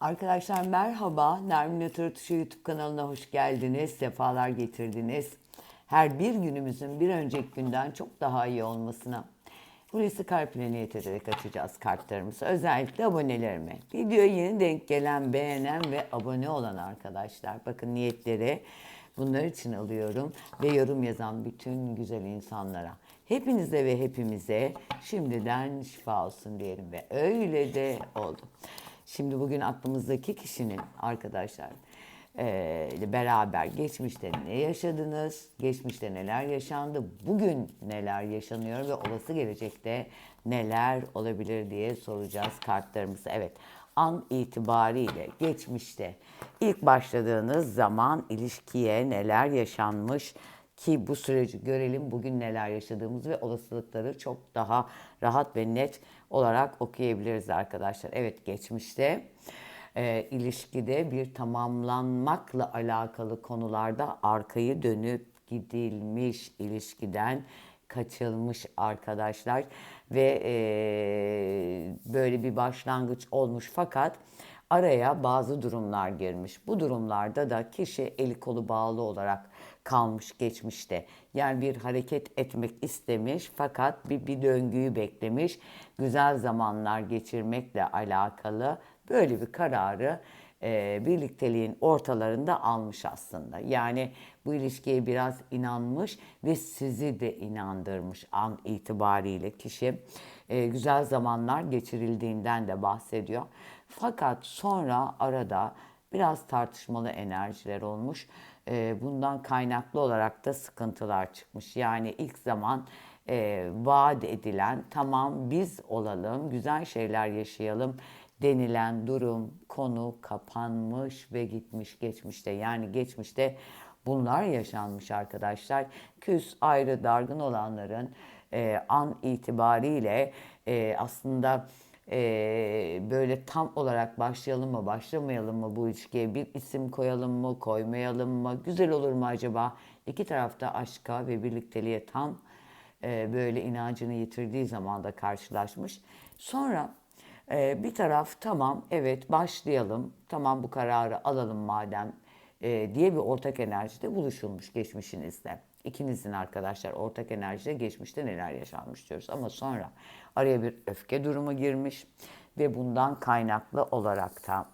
Arkadaşlar merhaba. Nermin Oturtuşu YouTube kanalına hoş geldiniz. Sefalar getirdiniz. Her bir günümüzün bir önceki günden çok daha iyi olmasına Hulusi Karpin'e niyet ederek açacağız kartlarımızı. Özellikle abonelerime. Videoya yeni denk gelen, beğenen ve abone olan arkadaşlar. Bakın niyetleri bunlar için alıyorum. Ve yorum yazan bütün güzel insanlara. Hepinize ve hepimize şimdiden şifa olsun diyelim. Ve öyle de oldu. Şimdi bugün aklımızdaki kişinin arkadaşlar ile beraber geçmişte ne yaşadınız, geçmişte neler yaşandı, bugün neler yaşanıyor ve olası gelecekte neler olabilir diye soracağız kartlarımızı. Evet an itibariyle geçmişte ilk başladığınız zaman ilişkiye neler yaşanmış ki bu süreci görelim bugün neler yaşadığımız ve olasılıkları çok daha rahat ve net olarak okuyabiliriz arkadaşlar. Evet geçmişte e, ilişkide bir tamamlanmakla alakalı konularda arkayı dönüp gidilmiş ilişkiden kaçılmış arkadaşlar ve e, böyle bir başlangıç olmuş fakat araya bazı durumlar girmiş. Bu durumlarda da kişi eli kolu bağlı olarak kalmış geçmişte. Yani bir hareket etmek istemiş fakat bir, bir döngüyü beklemiş. Güzel zamanlar geçirmekle alakalı böyle bir kararı e, birlikteliğin ortalarında almış aslında. Yani bu ilişkiye biraz inanmış ve sizi de inandırmış an itibariyle kişi. E, güzel zamanlar geçirildiğinden de bahsediyor. Fakat sonra arada biraz tartışmalı enerjiler olmuş. E, bundan kaynaklı olarak da sıkıntılar çıkmış. Yani ilk zaman e, vaat edilen tamam biz olalım, güzel şeyler yaşayalım denilen durum, konu kapanmış ve gitmiş geçmişte. Yani geçmişte bunlar yaşanmış arkadaşlar. Küs, ayrı, dargın olanların e, an itibariyle e, aslında e, böyle tam olarak başlayalım mı, başlamayalım mı bu ilişkiye, bir isim koyalım mı, koymayalım mı, güzel olur mu acaba? İki tarafta aşka ve birlikteliğe tam e, böyle inancını yitirdiği zaman da karşılaşmış. Sonra ee, bir taraf tamam evet başlayalım, tamam bu kararı alalım madem e, diye bir ortak enerjide buluşulmuş geçmişinizde. İkinizin arkadaşlar ortak enerjide geçmişte neler yaşanmış diyoruz. Ama sonra araya bir öfke durumu girmiş ve bundan kaynaklı olarak da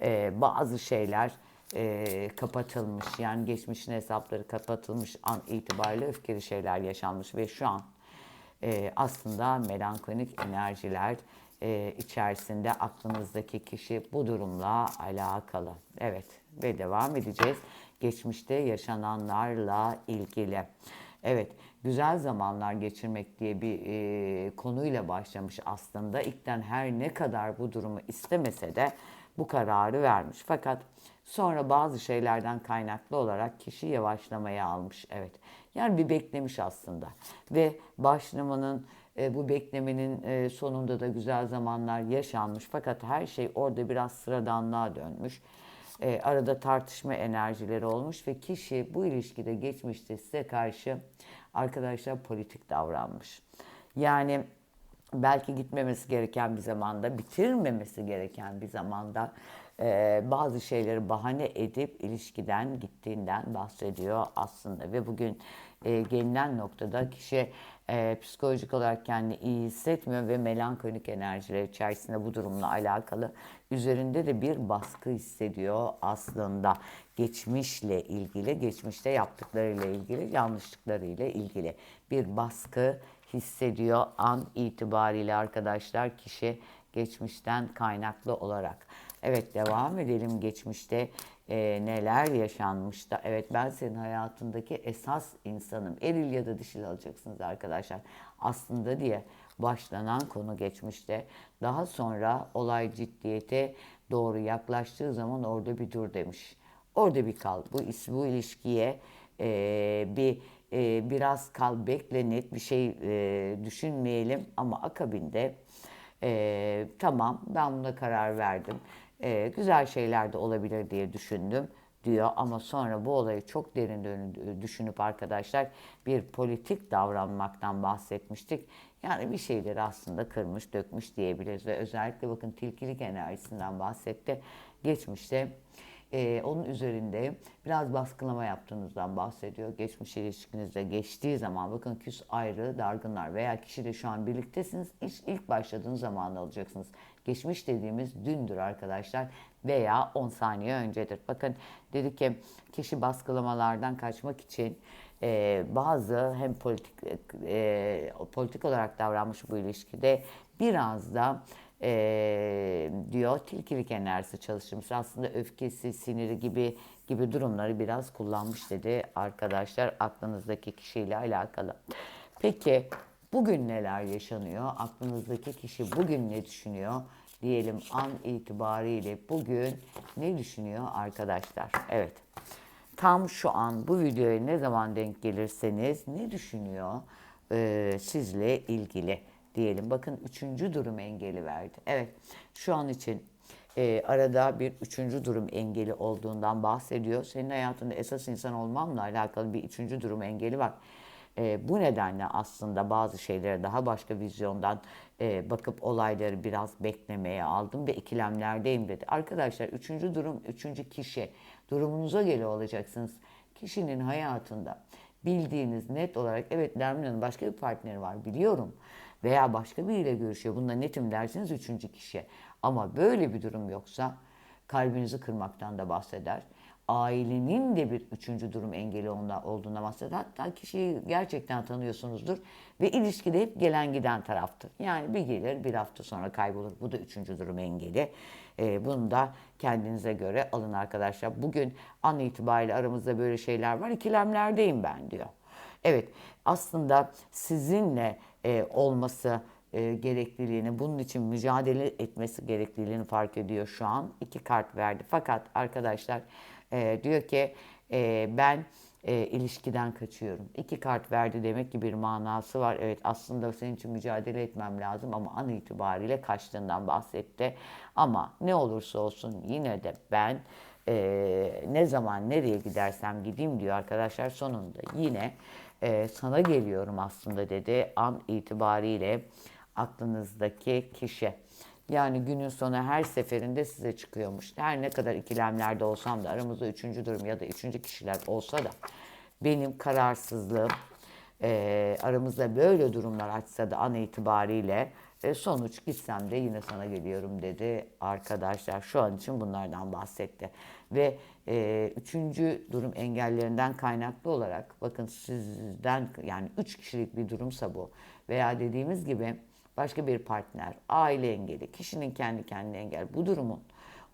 e, bazı şeyler e, kapatılmış. Yani geçmişin hesapları kapatılmış an itibariyle öfkeli şeyler yaşanmış ve şu an e, aslında melankolik enerjiler e, içerisinde aklınızdaki kişi bu durumla alakalı. Evet ve devam edeceğiz. Geçmişte yaşananlarla ilgili. Evet, güzel zamanlar geçirmek diye bir e, konuyla başlamış aslında. İlkten her ne kadar bu durumu istemese de bu kararı vermiş. Fakat sonra bazı şeylerden kaynaklı olarak kişi yavaşlamaya almış. Evet, yani bir beklemiş aslında. Ve başlamanın e, bu beklemenin e, sonunda da güzel zamanlar yaşanmış. Fakat her şey orada biraz sıradanlığa dönmüş. E, arada tartışma enerjileri olmuş ve kişi bu ilişkide geçmişte size karşı arkadaşlar politik davranmış. Yani belki gitmemesi gereken bir zamanda, bitirmemesi gereken bir zamanda e, bazı şeyleri bahane edip ilişkiden gittiğinden bahsediyor aslında. Ve bugün e, gelinen noktada kişi e, psikolojik olarak kendini iyi hissetmiyor ve melankolik enerjiler içerisinde bu durumla alakalı üzerinde de bir baskı hissediyor aslında geçmişle ilgili, geçmişte yaptıklarıyla ilgili, yanlışlıklarıyla ilgili bir baskı hissediyor an itibariyle arkadaşlar kişi geçmişten kaynaklı olarak. Evet devam edelim geçmişte e, neler yaşanmış da. Evet ben senin hayatındaki esas insanım. Eril ya da dişil alacaksınız arkadaşlar. Aslında diye başlanan konu geçmişte. Daha sonra olay ciddiyete doğru yaklaştığı zaman orada bir dur demiş. Orada bir kal. Bu, bu ilişkiye e, bir e, biraz kal bekle net bir şey e, düşünmeyelim ama akabinde e, tamam ben buna karar verdim e, güzel şeyler de olabilir diye düşündüm diyor ama sonra bu olayı çok derin düşünüp arkadaşlar bir politik davranmaktan bahsetmiştik. Yani bir şeyleri aslında kırmış, dökmüş diyebiliriz ve özellikle bakın tilkilik enerjisinden bahsetti. Geçmişte e, onun üzerinde biraz baskılama yaptığınızdan bahsediyor. Geçmiş ilişkinizde geçtiği zaman bakın küs ayrı, dargınlar veya kişiyle şu an birliktesiniz. İlk, ilk başladığınız zaman alacaksınız. Geçmiş dediğimiz dündür arkadaşlar veya 10 saniye öncedir. Bakın dedi ki kişi baskılamalardan kaçmak için e, bazı hem politik e, politik olarak davranmış bu ilişkide biraz da e, diyor tilkilik enerjisi çalıştırmış. Aslında öfkesi, siniri gibi gibi durumları biraz kullanmış dedi arkadaşlar aklınızdaki kişiyle alakalı. Peki bugün neler yaşanıyor? Aklınızdaki kişi bugün ne düşünüyor? Diyelim an itibariyle bugün ne düşünüyor arkadaşlar? Evet. Tam şu an bu videoya ne zaman denk gelirseniz ne düşünüyor e, sizle ilgili diyelim. Bakın üçüncü durum engeli verdi. Evet şu an için e, arada bir üçüncü durum engeli olduğundan bahsediyor. Senin hayatında esas insan olmamla alakalı bir üçüncü durum engeli var. E, bu nedenle aslında bazı şeylere daha başka vizyondan e, bakıp olayları biraz beklemeye aldım ve ikilemlerdeyim dedi. Arkadaşlar üçüncü durum, üçüncü kişi durumunuza göre olacaksınız. Kişinin hayatında bildiğiniz net olarak evet Nermin başka bir partneri var biliyorum veya başka biriyle görüşüyor. Bunda netim dersiniz üçüncü kişi. Ama böyle bir durum yoksa kalbinizi kırmaktan da bahseder. Ailenin de bir üçüncü durum engeli olduğuna bahseder. Hatta kişiyi gerçekten tanıyorsunuzdur ve ilişkide hep gelen giden taraftır. Yani bir gelir bir hafta sonra kaybolur. Bu da üçüncü durum engeli. Ee, bunu da kendinize göre alın arkadaşlar. Bugün an itibariyle aramızda böyle şeyler var. İkilemlerdeyim ben diyor. Evet aslında sizinle e, olması e, gerekliliğini, bunun için mücadele etmesi gerekliliğini fark ediyor şu an. İki kart verdi. Fakat arkadaşlar e, diyor ki e, ben e, ilişkiden kaçıyorum. İki kart verdi demek ki bir manası var. Evet aslında senin için mücadele etmem lazım ama an itibariyle kaçtığından bahsetti. Ama ne olursa olsun yine de ben e, ne zaman nereye gidersem gideyim diyor arkadaşlar sonunda yine e, sana geliyorum aslında dedi an itibariyle aklınızdaki kişi. Yani günün sonu her seferinde size çıkıyormuş. Her ne kadar ikilemlerde olsam da aramızda üçüncü durum ya da üçüncü kişiler olsa da benim kararsızlığım e, aramızda böyle durumlar açsa da an itibariyle e, sonuç gitsem de yine sana geliyorum dedi arkadaşlar. Şu an için bunlardan bahsetti. Ve e, üçüncü durum engellerinden kaynaklı olarak bakın sizden yani üç kişilik bir durumsa bu veya dediğimiz gibi başka bir partner, aile engeli, kişinin kendi kendine engel bu durumun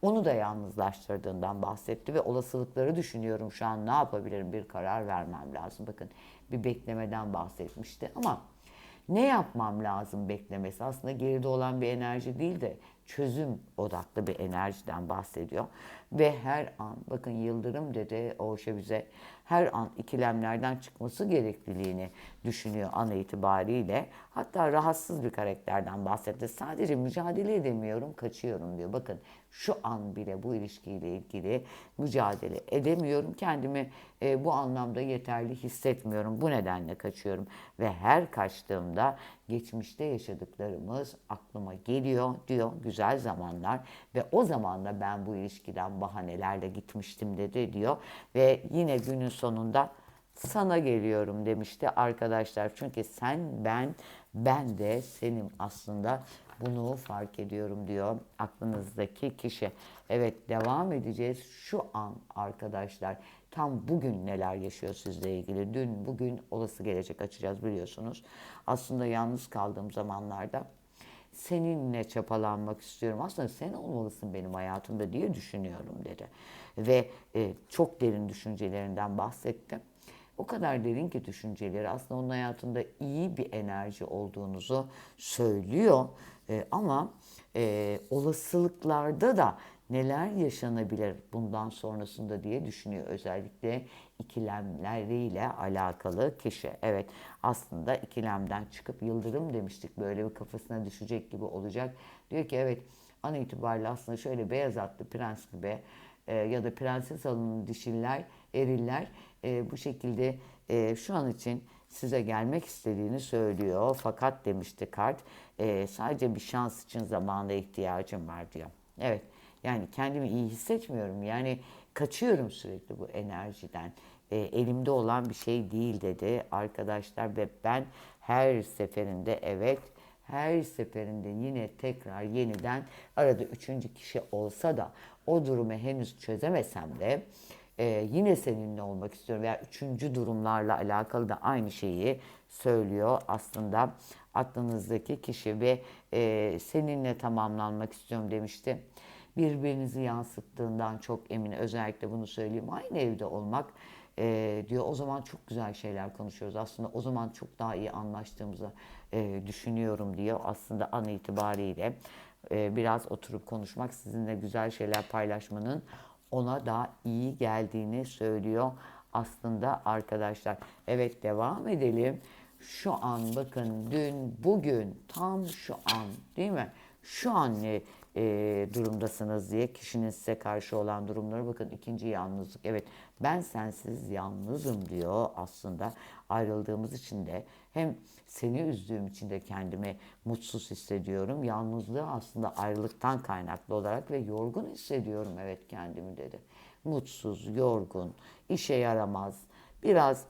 onu da yalnızlaştırdığından bahsetti ve olasılıkları düşünüyorum şu an ne yapabilirim bir karar vermem lazım. Bakın bir beklemeden bahsetmişti ama ne yapmam lazım beklemesi aslında geride olan bir enerji değil de çözüm odaklı bir enerjiden bahsediyor. Ve her an bakın Yıldırım dedi Oğuş'a bize her an ikilemlerden çıkması gerekliliğini düşünüyor an itibariyle. Hatta rahatsız bir karakterden bahsetti. Sadece mücadele edemiyorum, kaçıyorum diyor. Bakın şu an bile bu ilişkiyle ilgili mücadele edemiyorum. Kendimi e, bu anlamda yeterli hissetmiyorum. Bu nedenle kaçıyorum. Ve her kaçtığımda geçmişte yaşadıklarımız aklıma geliyor diyor. Güzel zamanlar ve o zaman da ben bu ilişkiden bahanelerle gitmiştim dedi diyor. Ve yine günün sonunda sana geliyorum demişti arkadaşlar. Çünkü sen ben ben de senin aslında bunu fark ediyorum diyor aklınızdaki kişi. Evet devam edeceğiz. Şu an arkadaşlar tam bugün neler yaşıyor sizle ilgili. Dün, bugün, olası gelecek açacağız biliyorsunuz. Aslında yalnız kaldığım zamanlarda seninle çapalanmak istiyorum. Aslında sen olmalısın benim hayatımda diye düşünüyorum dedi. Ve e, çok derin düşüncelerinden bahsettim. O kadar derin ki düşünceleri aslında onun hayatında iyi bir enerji olduğunuzu söylüyor. E, ama e, olasılıklarda da neler yaşanabilir bundan sonrasında diye düşünüyor. Özellikle ikilemleriyle alakalı kişi. Evet aslında ikilemden çıkıp yıldırım demiştik böyle bir kafasına düşecek gibi olacak. Diyor ki evet an itibariyle aslında şöyle beyaz atlı prens gibi e, ya da prenses alımlı dişiller, eriller e, bu şekilde e, şu an için size gelmek istediğini söylüyor. Fakat demişti kart e, sadece bir şans için zamana ihtiyacım var diyor. Evet yani kendimi iyi hissetmiyorum. Yani kaçıyorum sürekli bu enerjiden. E, elimde olan bir şey değil dedi arkadaşlar ve ben her seferinde evet her seferinde yine tekrar yeniden arada üçüncü kişi olsa da o durumu henüz çözemesem de e, yine seninle olmak istiyorum veya üçüncü durumlarla alakalı da aynı şeyi söylüyor aslında aklınızdaki kişi ve e, seninle tamamlanmak istiyorum demişti. Birbirinizi yansıttığından çok emin özellikle bunu söyleyeyim aynı evde olmak e, diyor o zaman çok güzel şeyler konuşuyoruz aslında o zaman çok daha iyi anlaştığımızı e, düşünüyorum diyor aslında an itibariyle e, biraz oturup konuşmak sizinle güzel şeyler paylaşmanın ona da iyi geldiğini söylüyor aslında arkadaşlar. Evet devam edelim. Şu an bakın dün bugün tam şu an değil mi? Şu an e, durumdasınız diye kişinin size karşı olan durumları bakın ikinci yalnızlık. Evet ben sensiz yalnızım diyor aslında ayrıldığımız için de hem seni üzdüğüm için de kendimi mutsuz hissediyorum. Yalnızlığı aslında ayrılıktan kaynaklı olarak ve yorgun hissediyorum evet kendimi dedi. Mutsuz, yorgun, işe yaramaz, biraz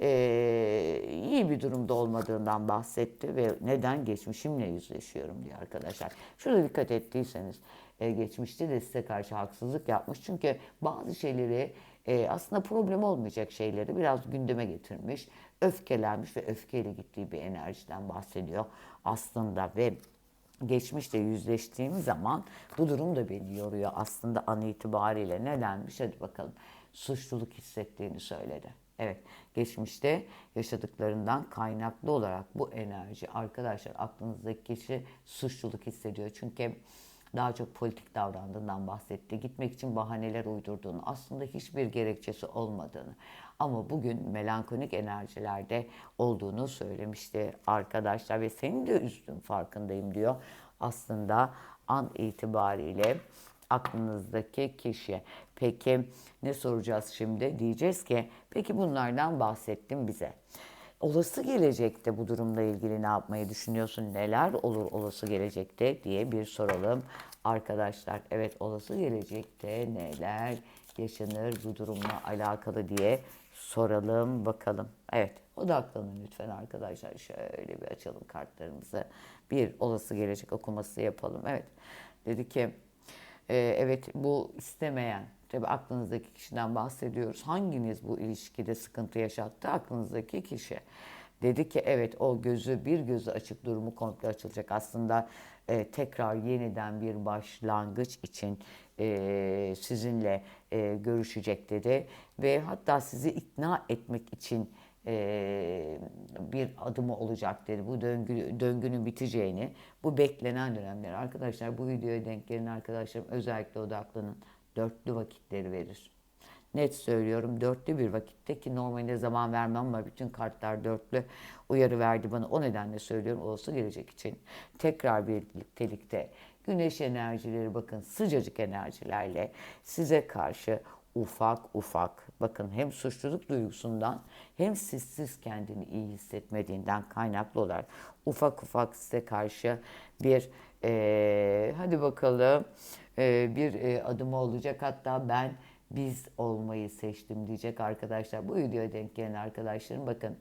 e, iyi bir durumda olmadığından bahsetti ve neden geçmişimle yüzleşiyorum diye arkadaşlar. Şurada dikkat ettiyseniz e, geçmişte de size karşı haksızlık yapmış. Çünkü bazı şeyleri e, aslında problem olmayacak şeyleri biraz gündeme getirmiş, öfkelenmiş ve öfkeyle gittiği bir enerjiden bahsediyor aslında ve geçmişte yüzleştiğim zaman bu durum da beni yoruyor aslında an itibariyle. Nedenmiş? Hadi bakalım. Suçluluk hissettiğini söyledi. Evet, geçmişte yaşadıklarından kaynaklı olarak bu enerji arkadaşlar aklınızdaki kişi suçluluk hissediyor. Çünkü daha çok politik davrandığından bahsetti. Gitmek için bahaneler uydurduğunu, aslında hiçbir gerekçesi olmadığını ama bugün melankolik enerjilerde olduğunu söylemişti arkadaşlar ve seni de üzdüm farkındayım diyor. Aslında an itibariyle aklınızdaki kişi. Peki ne soracağız şimdi? Diyeceğiz ki peki bunlardan bahsettin bize. Olası gelecekte bu durumla ilgili ne yapmayı düşünüyorsun? Neler olur olası gelecekte diye bir soralım arkadaşlar. Evet olası gelecekte neler yaşanır bu durumla alakalı diye soralım bakalım. Evet odaklanın lütfen arkadaşlar. Şöyle bir açalım kartlarımızı. Bir olası gelecek okuması yapalım. Evet dedi ki e, evet bu istemeyen tabi aklınızdaki kişiden bahsediyoruz. Hanginiz bu ilişkide sıkıntı yaşattı? Aklınızdaki kişi. Dedi ki evet o gözü bir gözü açık durumu komple açılacak. Aslında e, tekrar yeniden bir başlangıç için e, sizinle e, görüşecek dedi. Ve hatta sizi ikna etmek için e, bir adımı olacak dedi. Bu döngü, döngünün biteceğini, bu beklenen dönemler. Arkadaşlar bu videoya denk gelen arkadaşlarım özellikle odaklanın. Dörtlü vakitleri verir. Net söylüyorum dörtlü bir vakitte ki normalde zaman vermem ama bütün kartlar dörtlü uyarı verdi bana. O nedenle söylüyorum olası gelecek için. Tekrar birliktelikte güneş enerjileri bakın sıcacık enerjilerle size karşı ufak ufak bakın hem suçluluk duygusundan hem sizsiz kendini iyi hissetmediğinden kaynaklı olarak ufak ufak size karşı bir e, hadi bakalım e, bir e, adımı olacak hatta ben biz olmayı seçtim diyecek arkadaşlar. Bu videoya denk gelen arkadaşlarım bakın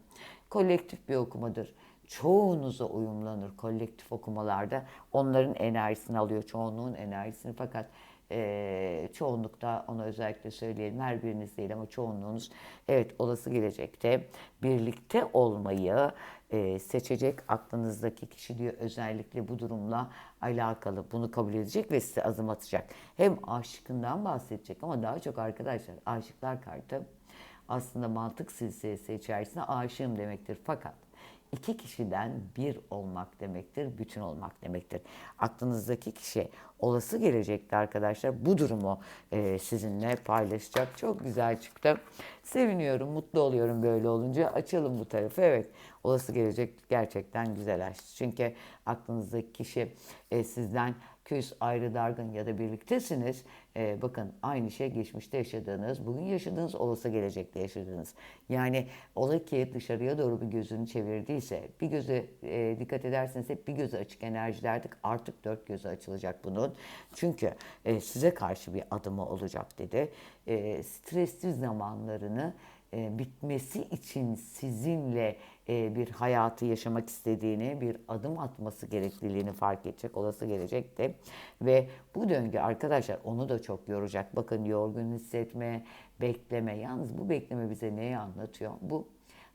kolektif bir okumadır. Çoğunuza uyumlanır kolektif okumalarda. Onların enerjisini alıyor, çoğunluğun enerjisini fakat e, çoğunlukta ona özellikle söyleyelim her biriniz değil ama çoğunluğunuz evet olası gelecekte birlikte olmayı e, seçecek aklınızdaki kişi diyor özellikle bu durumla alakalı bunu kabul edecek ve size adım atacak. Hem aşkından bahsedecek ama daha çok arkadaşlar aşıklar kartı aslında mantık silsilesi içerisinde aşığım demektir fakat iki kişiden bir olmak demektir, bütün olmak demektir. Aklınızdaki kişi olası gelecekte arkadaşlar bu durumu e, sizinle paylaşacak. Çok güzel çıktı. Seviniyorum, mutlu oluyorum böyle olunca. Açalım bu tarafı. Evet, olası gelecek gerçekten güzel açtı. Çünkü aklınızdaki kişi e, sizden küs, ayrı, dargın ya da birliktesiniz. Ee, bakın aynı şey geçmişte yaşadığınız, bugün yaşadığınız, olası gelecekte yaşadığınız. Yani ola ki dışarıya doğru bir gözünü çevirdiyse, bir gözü e, dikkat ederseniz hep bir gözü açık enerjilerdik. Artık dört gözü açılacak bunun. Çünkü e, size karşı bir adımı olacak dedi. E, stresli zamanlarını e, bitmesi için sizinle e, bir hayatı yaşamak istediğini, bir adım atması gerekliliğini fark edecek, olası gelecekte. Ve bu döngü arkadaşlar onu da çok yoracak. Bakın yorgun hissetme, bekleme. Yalnız bu bekleme bize neyi anlatıyor? Bu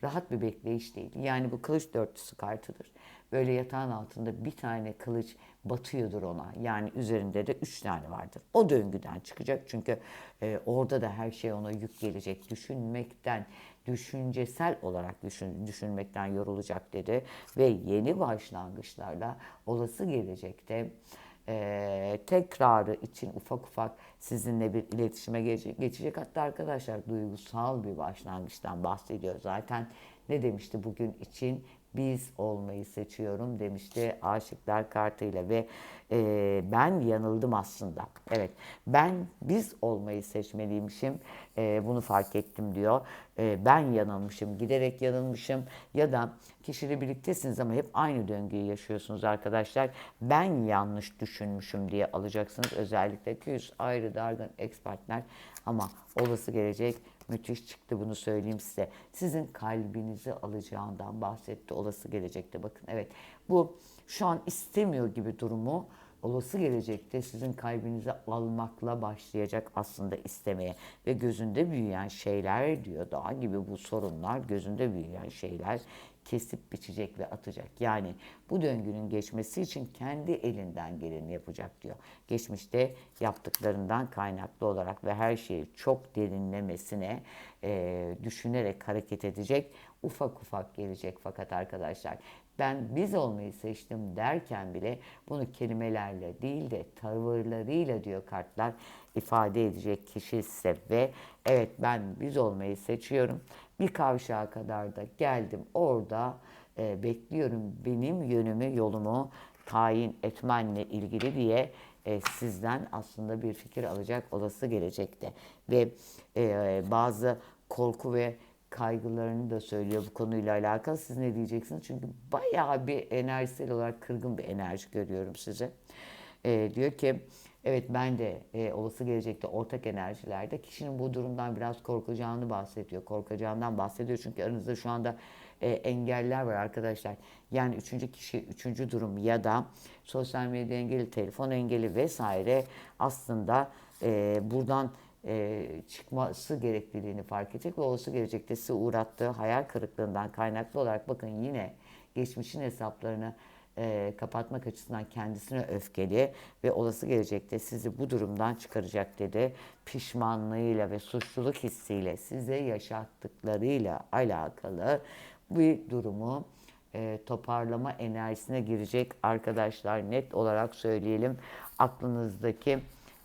rahat bir bekleyiş değil. Yani bu kılıç dörtlüsü kartıdır. Böyle yatağın altında bir tane kılıç batıyordur ona. Yani üzerinde de üç tane vardır. O döngüden çıkacak çünkü e, orada da her şey ona yük gelecek. Düşünmekten, düşüncesel olarak düşün, düşünmekten yorulacak dedi. Ve yeni başlangıçlarla olası gelecekte e, tekrarı için ufak ufak sizinle bir iletişime geçecek. geçecek. Hatta arkadaşlar duygusal bir başlangıçtan bahsediyor. Zaten ne demişti bugün için? Biz olmayı seçiyorum demişti aşıklar kartıyla ve e, ben yanıldım aslında. Evet ben biz olmayı seçmeliymişim e, bunu fark ettim diyor. E, ben yanılmışım giderek yanılmışım ya da kişiyle birliktesiniz ama hep aynı döngüyü yaşıyorsunuz arkadaşlar. Ben yanlış düşünmüşüm diye alacaksınız özellikle 200 ayrı dargın ex partner ama olası gelecek müthiş çıktı bunu söyleyeyim size. Sizin kalbinizi alacağından bahsetti olası gelecekte bakın. Evet bu şu an istemiyor gibi durumu olası gelecekte sizin kalbinizi almakla başlayacak aslında istemeye ve gözünde büyüyen şeyler diyor dağ gibi bu sorunlar gözünde büyüyen şeyler kesip biçecek ve atacak. Yani bu döngünün geçmesi için kendi elinden geleni yapacak diyor. Geçmişte yaptıklarından kaynaklı olarak ve her şeyi çok derinlemesine e, düşünerek hareket edecek. Ufak ufak gelecek fakat arkadaşlar ben biz olmayı seçtim derken bile bunu kelimelerle değil de tavırlarıyla diyor kartlar ifade edecek kişi ise ve evet ben biz olmayı seçiyorum. Bir kavşağa kadar da geldim orada e, bekliyorum benim yönümü yolumu tayin etmenle ilgili diye e, sizden aslında bir fikir alacak olası gelecekte. Ve e, bazı korku ve kaygılarını da söylüyor bu konuyla alakalı. Siz ne diyeceksiniz? Çünkü bayağı bir enerjisel olarak kırgın bir enerji görüyorum size. E, diyor ki evet ben de e, olası gelecekte ortak enerjilerde kişinin bu durumdan biraz korkacağını bahsediyor. Korkacağından bahsediyor çünkü aranızda şu anda e, engeller var arkadaşlar. Yani üçüncü kişi, üçüncü durum ya da sosyal medya engeli, telefon engeli vesaire aslında e, buradan e, çıkması gerekliliğini fark edecek ve olası gelecekte size uğrattığı hayal kırıklığından kaynaklı olarak bakın yine geçmişin hesaplarını e, kapatmak açısından kendisine öfkeli ve olası gelecekte sizi bu durumdan çıkaracak dedi. Pişmanlığıyla ve suçluluk hissiyle size yaşattıklarıyla alakalı bir durumu e, toparlama enerjisine girecek arkadaşlar net olarak söyleyelim aklınızdaki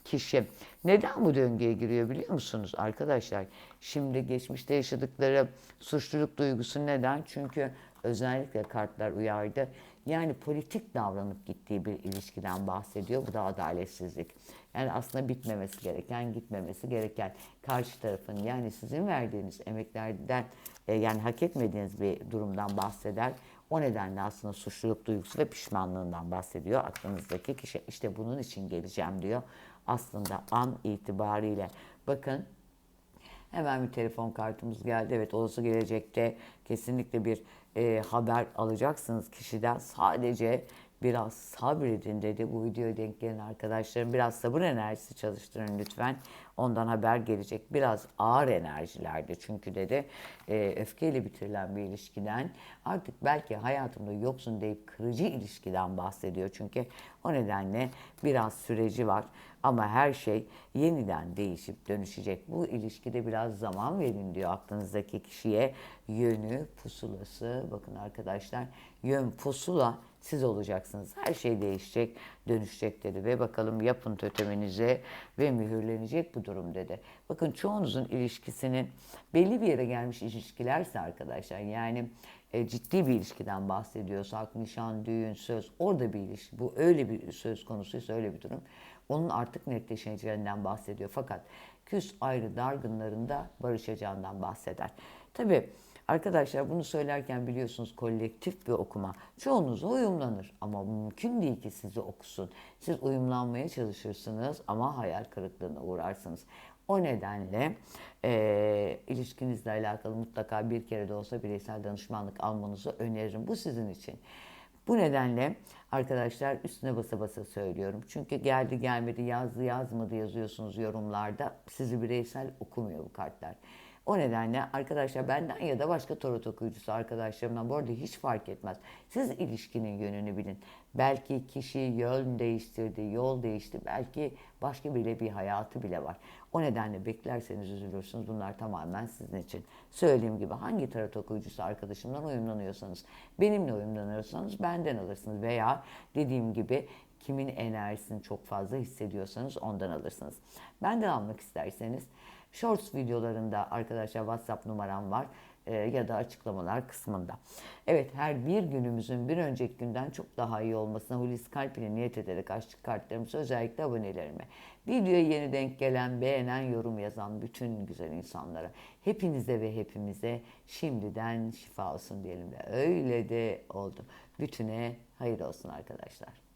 kişi. Neden bu döngüye giriyor biliyor musunuz arkadaşlar? Şimdi geçmişte yaşadıkları suçluluk duygusu neden? Çünkü özellikle kartlar uyardı. Yani politik davranıp gittiği bir ilişkiden bahsediyor. Bu da adaletsizlik. Yani aslında bitmemesi gereken, gitmemesi gereken karşı tarafın yani sizin verdiğiniz emeklerden e, yani hak etmediğiniz bir durumdan bahseder. O nedenle aslında suçluluk duygusu ve pişmanlığından bahsediyor aklınızdaki kişi. İşte bunun için geleceğim diyor. Aslında an itibariyle bakın Hemen bir telefon kartımız geldi. Evet olası gelecekte kesinlikle bir e, haber alacaksınız kişiden. Sadece biraz sabredin dedi. Bu videoya denk gelen arkadaşlarım biraz sabır enerjisi çalıştırın lütfen. Ondan haber gelecek. Biraz ağır enerjilerde çünkü dedi e, öfkeyle bitirilen bir ilişkiden artık belki hayatımda yoksun deyip kırıcı ilişkiden bahsediyor. Çünkü o nedenle biraz süreci var. Ama her şey yeniden değişip dönüşecek. Bu ilişkide biraz zaman verin diyor aklınızdaki kişiye. Yönü, pusulası, bakın arkadaşlar yön pusula siz olacaksınız. Her şey değişecek, dönüşecek dedi. Ve bakalım yapın toteminize ve mühürlenecek bu durum dedi. Bakın çoğunuzun ilişkisinin belli bir yere gelmiş ilişkilerse arkadaşlar yani e, ciddi bir ilişkiden bahsediyorsak, nişan, düğün, söz, orada bir ilişki, bu öyle bir söz konusuysa öyle bir durum. Onun artık netleşeceğinden bahsediyor. Fakat küs ayrı dargınlarında barışacağından bahseder. Tabii arkadaşlar bunu söylerken biliyorsunuz kolektif bir okuma. Çoğunuz uyumlanır ama mümkün değil ki sizi okusun. Siz uyumlanmaya çalışırsınız ama hayal kırıklığına uğrarsınız. O nedenle e, ilişkinizle alakalı mutlaka bir kere de olsa bireysel danışmanlık almanızı öneririm. Bu sizin için. Bu nedenle arkadaşlar üstüne basa basa söylüyorum. Çünkü geldi gelmedi yazdı yazmadı yazıyorsunuz yorumlarda. Sizi bireysel okumuyor bu kartlar. O nedenle arkadaşlar benden ya da başka tarot okuyucusu arkadaşlarımdan bu arada hiç fark etmez. Siz ilişkinin yönünü bilin. Belki kişi yön değiştirdi, yol değişti. Belki başka bile bir hayatı bile var. O nedenle beklerseniz üzülürsünüz. Bunlar tamamen sizin için. Söylediğim gibi hangi tarot okuyucusu arkadaşımdan uyumlanıyorsanız, benimle uyumlanıyorsanız benden alırsınız. Veya dediğim gibi kimin enerjisini çok fazla hissediyorsanız ondan alırsınız. Benden almak isterseniz Shorts videolarında arkadaşlar WhatsApp numaram var e, ya da açıklamalar kısmında. Evet her bir günümüzün bir önceki günden çok daha iyi olmasına Hulusi Kalp ile niyet ederek açtık kartlarımızı özellikle abonelerime. Videoya yeni denk gelen, beğenen, yorum yazan bütün güzel insanlara, hepinize ve hepimize şimdiden şifa olsun diyelim ve öyle de oldu. Bütüne hayır olsun arkadaşlar.